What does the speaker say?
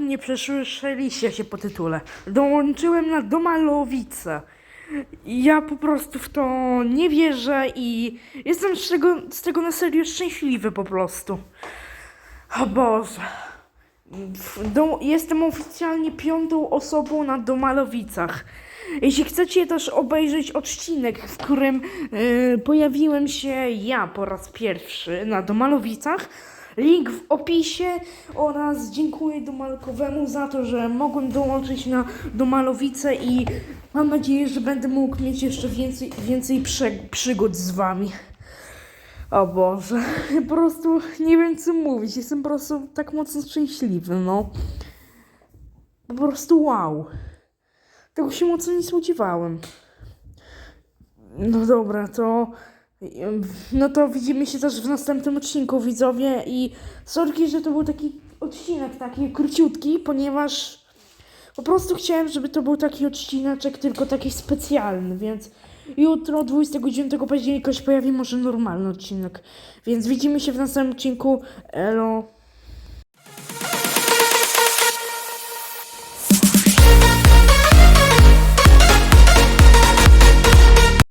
nie przesłyszeliście się po tytule. Dołączyłem na Domalowice. Ja po prostu w to nie wierzę i jestem z tego, z tego na serio szczęśliwy po prostu. O Boże. Do, jestem oficjalnie piątą osobą na Domalowicach. Jeśli chcecie też obejrzeć odcinek, w którym e, pojawiłem się ja po raz pierwszy na Domalowicach, link w opisie oraz dziękuję Domalkowemu za to, że mogłem dołączyć na Domalowice i mam nadzieję, że będę mógł mieć jeszcze więcej, więcej przygód z wami. O Boże, po prostu nie wiem co mówić. Jestem po prostu tak mocno szczęśliwy, no. Po prostu wow. Tego się mocno nie spodziewałem. No dobra, to. No to widzimy się też w następnym odcinku, widzowie. I sorki, że to był taki odcinek, taki króciutki, ponieważ po prostu chciałem, żeby to był taki odcineczek, tylko taki specjalny, więc jutro, 29 października się pojawi może normalny odcinek. Więc widzimy się w następnym odcinku. Elo.